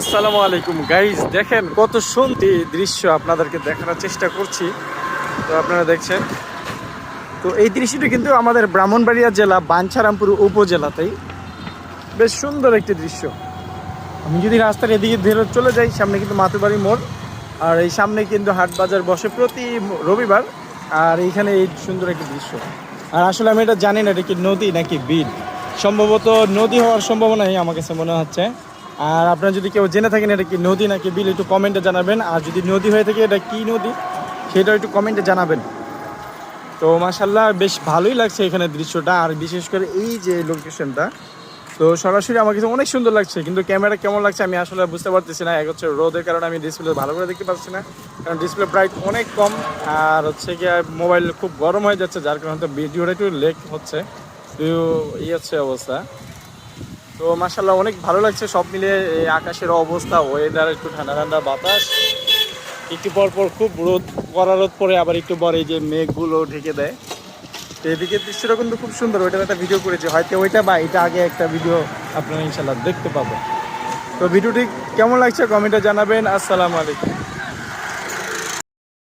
আসসালামু আলাইকুম। গাইজ দেখেন কত সুন্দর দৃশ্য আপনাদেরকে দেখানোর চেষ্টা করছি। তো আপনারা দেখছেন। তো এই দৃশ্যটি কিন্তু আমাদের ব্রাহ্মণবাড়িয়া জেলা বাঞ্ছারামপুর উপজেলাতেই বেশ সুন্দর একটি দৃশ্য। আমি যদি রাস্তার এদিকে ধরে চলে যাই, সামনে কিন্তু মাতুবাড়ি মোড়, আর এই সামনে কিন্তু হাট বাজার বসে প্রতি রবিবার, আর এইখানে এই সুন্দর একটি দৃশ্য। আর আসলে আমি এটা জানি না, এটা কি নদী নাকি বিল সম্ভবত নদী হওয়ার সম্ভাবনাই আমার কাছে মনে হচ্ছে। আর আপনারা যদি কেউ জেনে থাকেন এটা কি নদী নাকি বিল, একটু কমেন্টে জানাবেন। আর যদি নদী হয়ে থাকে, এটা কি নদী সেটা একটু কমেন্টে জানাবেন। তো মাসাল্লাহ বেশ ভালোই লাগছে এখানে দৃশ্যটা। আর বিশেষ করে এই যে লোকেশনটা তো সরাসরি আমার কাছে অনেক সুন্দর লাগছে, কিন্তু ক্যামেরা কেমন লাগছে আমি আসলে বুঝতে পারতেছি না। এক হচ্ছে রোদের কারণে আমি ডিসপ্লে ভালো করে দেখতে পাচ্ছি না, কারণ ডিসপ্লে ব্রাইট অনেক কম। আর হচ্ছে কি মোবাইল খুব গরম হয়ে যাচ্ছে, যার কারণে তো ভিডিওটা একটু লেক হচ্ছে। এই হচ্ছে অবস্থা। তো মাসাল্লাহ অনেক ভালো লাগছে। সব মিলে আকাশের অবস্থা ওয়েদার একটু ঠান্ডা ঠান্ডা বাতাস। একটু পর পর খুব রোদ কড়া রোদ পরে আবার একটু পরে যে মেঘগুলো ঢেকে দেয়। তো এদিকে দৃশ্যটা কিন্তু খুব সুন্দর, ওইটার একটা ভিডিও করেছি। হয়তো ওইটা বা এটা আগে একটা ভিডিও আপনারা ইনশাল্লাহ দেখতে পাবো তো ভিডিওটি কেমন লাগছে? কমেন্টে জানাবেন। আসসালামু আলাইকুম।